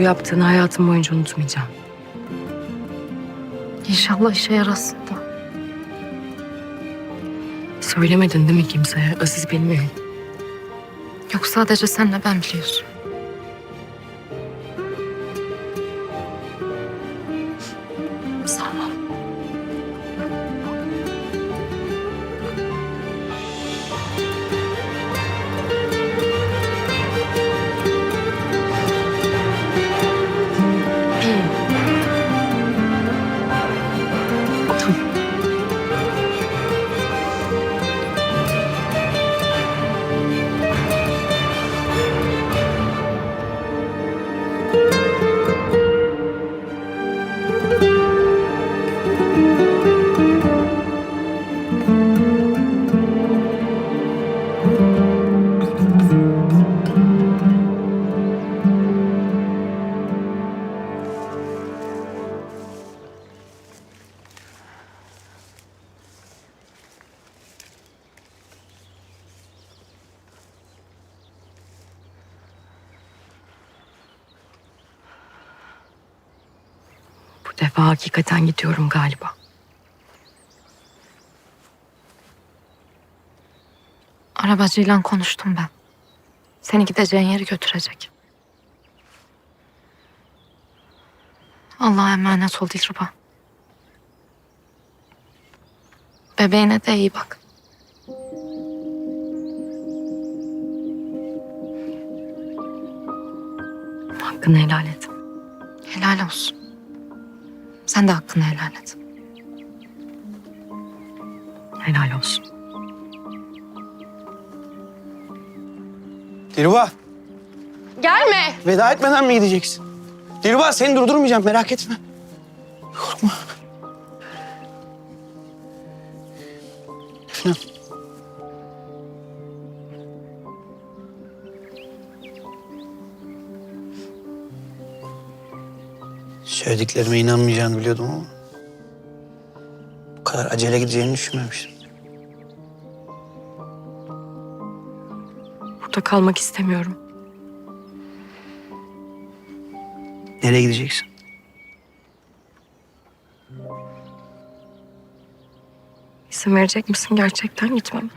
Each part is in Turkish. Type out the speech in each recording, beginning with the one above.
yaptığını hayatım boyunca unutmayacağım. İnşallah işe yarasın da. Söylemedin değil mi kimseye? Aziz bilmiyor. Yok sadece senle ben biliyorsun. Bu defa hakikaten gidiyorum galiba. Arabacıyla konuştum ben. Seni gideceğin yeri götürecek. Allah'a emanet ol Dilruba. Bebeğine de iyi bak. Hakkını helal et. Helal olsun. Sen de hakkını helal et. Helal olsun. Dilruba Gelme. veda etmeden mi gideceksin? Dilruba seni durdurmayacağım merak etme. Korkma. Efendim? Söylediklerime inanmayacağını biliyordum ama... ...bu kadar acele gideceğini düşünmemiştim. Burada kalmak istemiyorum. Nereye gideceksin? İzin verecek misin gerçekten gitmem?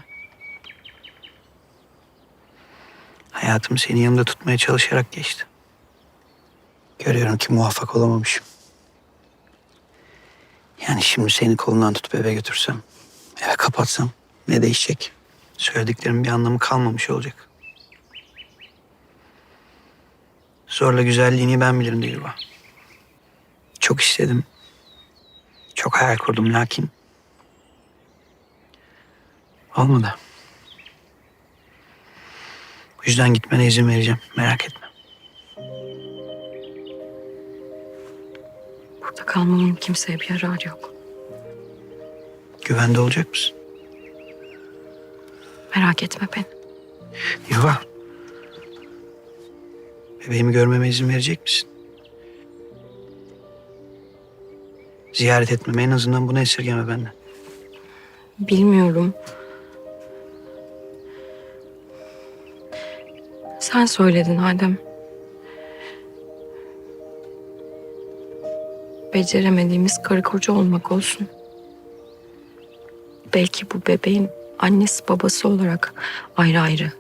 Hayatım seni yanımda tutmaya çalışarak geçti. Görüyorum ki muvaffak olamamışım. Yani şimdi seni kolundan tutup eve götürsem, eve kapatsam ne değişecek? Söylediklerimin bir anlamı kalmamış olacak. Zorla güzelliğini ben bilirim Dilruba. Çok istedim. Çok hayal kurdum lakin... Olmadı. Bu yüzden gitmene izin vereceğim. Merak etme. Kalmamın kimseye bir yararı yok. Güvende olacak mısın? Merak etme beni. Yuva. Bebeğimi görmeme izin verecek misin? Ziyaret etmeme en azından bunu esirgeme benden. Bilmiyorum. Sen söyledin Adem. Beceremediğimiz karı koca olmak olsun. Belki bu bebeğin annesi babası olarak ayrı ayrı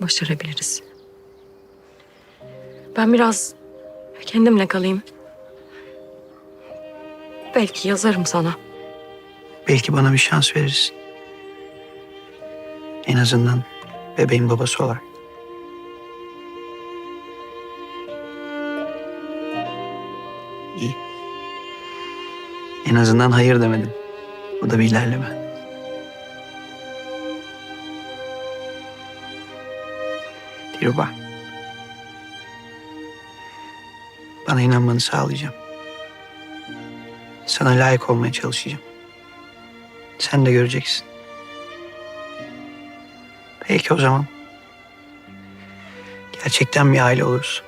başarabiliriz. Ben biraz kendimle kalayım. Belki yazarım sana. Belki bana bir şans verirsin. En azından bebeğin babası olarak. En azından hayır demedim. Bu da bir ilerleme. Dilruba. Bana inanmanı sağlayacağım. Sana layık olmaya çalışacağım. Sen de göreceksin. Belki o zaman gerçekten bir aile oluruz.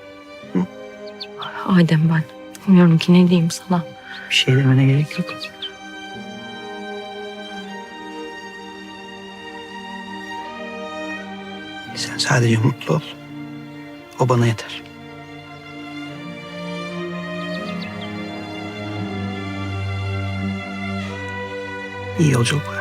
Adem ben. Bilmiyorum ki ne diyeyim sana. Bir şey demene gerek yok. Sen sadece mutlu ol. O bana yeter. İyi yolculuklar.